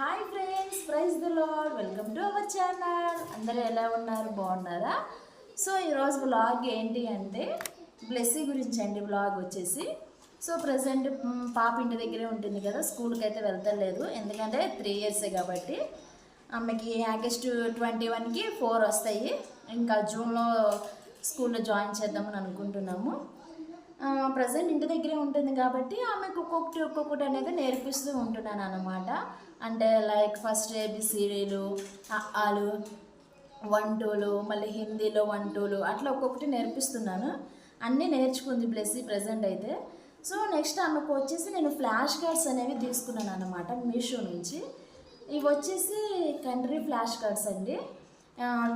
Hi friends praise the Lord welcome to our channel అందరూ ఎలా ఉన్నారు? బాగున్నారా? సో ఈరోజు వ్లాగ్ ఏంటి అంటే బ్లెస్సీ గురించి అండి వ్లాగ్ వచ్చేసి. సో ప్రజెంట్ పాప ఇంటి దగ్గరే ఉంటుంది కదా స్కూల్కి అయితే వెళ్తలేదు. ఎందుకంటే త్రీ ఇయర్సే కాబట్టి ఆమెకి ఆగస్టు ట్వంటీ వన్కి ఫోర్ వస్తాయి. ఇంకా జూన్లో స్కూల్లో జాయిన్ చేద్దామని అనుకుంటున్నాము. ప్రజెంట్ ఇంటి దగ్గరే ఉంటుంది కాబట్టి ఆమెకు ఒక్కొక్కటి ఒక్కొక్కటి అనేది నేర్పిస్తూ ఉంటున్నాను అనమాట అంటే లైక్ ఫస్ట్ ఏబిసిడీలు ఆలు వన్ టూలు మళ్ళీ హిందీలో వన్ టూలు అట్లా ఒక్కొక్కటి నేర్పిస్తున్నాను. అన్నీ నేర్చుకుంది బ్లెస్సీ ప్రజెంట్ అయితే. సో నెక్స్ట్ ఆమెకు వచ్చేసి నేను ఫ్లాష్ కార్డ్స్ అనేవి తీసుకున్నాను అనమాట మీషో నుంచి. ఇవి వచ్చేసి కంట్రీ ఫ్లాష్ కార్డ్స్ అండి.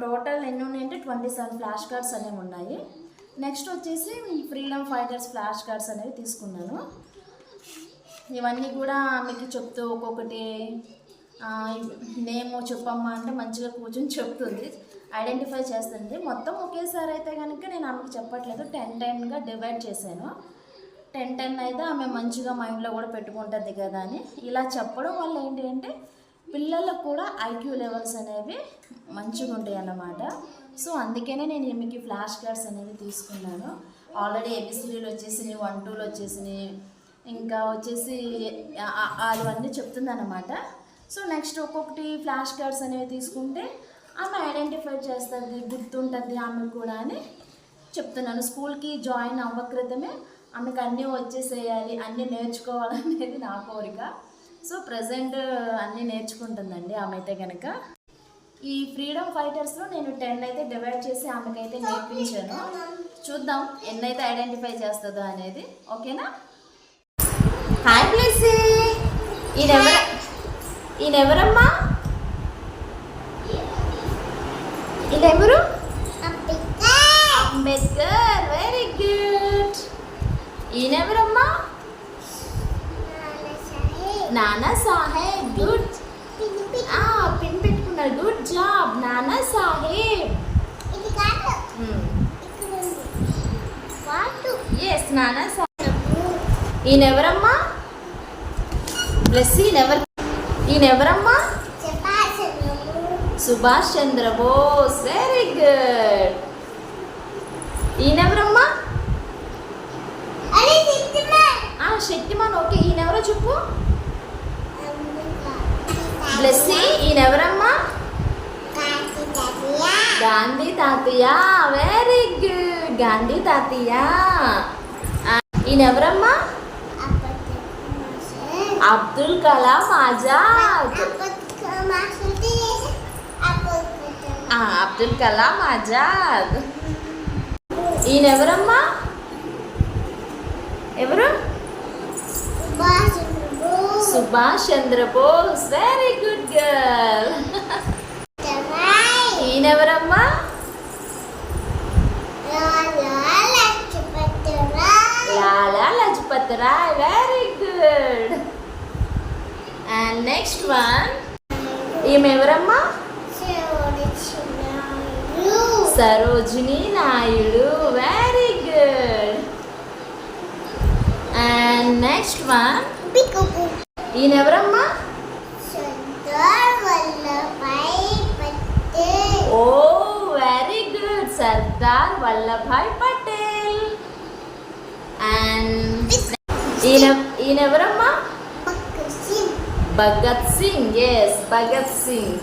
టోటల్ ఎన్ని ఉన్నాయంటే ట్వంటీ సెవెన్ ఫ్లాష్ కార్డ్స్ అనేవి ఉన్నాయి. నెక్స్ట్ వచ్చేసి ఫ్రీడమ్ ఫైటర్స్ ఫ్లాష్ కార్డ్స్ అనేవి తీసుకున్నాను. ఇవన్నీ కూడా మీకు చెప్తూ ఒక్కొక్కటి నేమ్ చెప్పమ్మా అంటే మంచిగా కూర్చొని చెప్తుంది. ఐడెంటిఫై చేస్తుంది. మొత్తం ఒకేసారి అయితే కనుక నేను ఆమెకు చెప్పట్లేదు. టెన్ టెన్గా డివైడ్ చేశాను. టెన్ టెన్ అయితే ఆమె మంచిగా మైండ్లో కూడా పెట్టుకుంటుంది కదా అని. ఇలా చెప్పడం వల్ల ఏంటి అంటే పిల్లలకు కూడా ఐక్యూ లెవెల్స్ అనేవి మంచిగా ఉంటాయి అన్నమాట సో అందుకనే నేను మీకు ఫ్లాష్ కార్డ్స్ అనేవి తీసుకున్నాను. ఆల్రెడీ ఏబిసిడీలు వచ్చేసినాయి వన్ టూలు వచ్చేసినాయి. ఇంకా వచ్చేసి అవన్నీ అన్నీ సో నెక్స్ట్ ఒక్కొక్కటి ఫ్లాష్ కార్డ్స్ అనేవి తీసుకుంటే ఆమె ఐడెంటిఫై చేస్తుంది గుర్తుంటుంది ఆమె కూడా అని చెప్తున్నాను. స్కూల్కి జాయిన్ అవ్వక్రితమే ఆమెకు అన్నీ వచ్చేసేయాలి అన్నీ నేర్చుకోవాలనేది నా కోరిక. సో ప్రజెంట్ అన్నీ నేర్చుకుంటుందండి ఆమె అయితే కనుక ఈ ఫ్రీడమ్ ఫైటర్స్లో నేను టెన్ అయితే డివైడ్ చేసి ఆమెకైతే నేర్పించాను. చూద్దాం ఎన్నైతే ఐడెంటిఫై చేస్తుందో అనేది. ఓకేనా? Hi please. ఈయనెవర ఈయనెవరమ్మా ఈయనెవరు అంబేద్కర్. వెరీ గుడ్ ఈయనెవరమ్మా నానా సాహెబ్ గుడ్ పిన్ పెట్టుకున్నారు good job Nana Saheb yes Nana Saheb ఈయనెవరమ్మా bless ఈయనెవరు ఈయనెవరమ్మా సుభాష్ చంద్ర బోస్. వెరీ గుడ్ ఈయనెవరమ్మా శక్తిమాన్. ఓకే ఈయనెవరో చెప్పు. బ్లెస్సీ ఈయనెవరమ్మా గాంధీ తాతయ్య వెరీ గుడ్ గాంధీ తాతయ్య ఆ, ఈయనెవరమ్మా అబ్దుల్ కలాం ఆజాద్ ఆ, అబ్దుల్ కలాం ఆజాద్ ఈయనెవరమ్మా ఎవరు Subhash Chandrabose very good girl ఈయనెవరమ్మా Lala Lajpat Roy very good and next one ఈమె ఎవరమ్మా Sarojini Naidu very good and next one ఈయన ఎవరమ్మా ఓ very good Sardar Vallabhbhai Patel. And ఈయన ఈయన ఎవరమ్మా Bhagat Singh yes Bhagat Singh.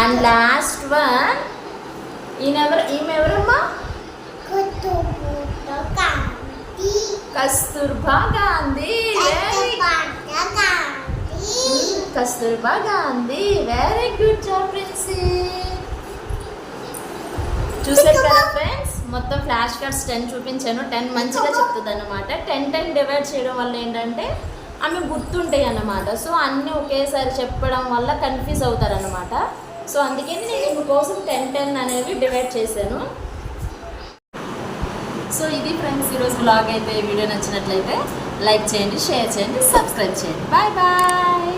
And last one ఈయన ఎవరు ఈమె ఎవరమ్మా Kasturba Gandhi Kasturba Gandhi very good job Princy చూసారు కదా ఫ్రెండ్స్ మొత్తం ఫ్లాష్ కార్డ్స్ టెన్ చూపించాను. టెన్ మంచిగా చెప్తుంది అనమాట టెన్ టెన్ డివైడ్ చేయడం వల్ల ఏంటంటే ఆమె గుర్తుంటాయి అన్నమాట. సో అన్నీ ఒకేసారి చెప్పడం వల్ల కన్ఫ్యూజ్ అవుతారనమాట సో అందుకని నేను ఇందుకోసం టెన్ టెన్ అనేవి డివైడ్ చేశాను. సో ఇది ఫ్రెండ్స్ ఈరోజు బ్లాగ్ అయితే. వీడియో నచ్చినట్లయితే లైక్ చేయండి షేర్ చేయండి సబ్స్క్రైబ్ చేయండి. Bye bye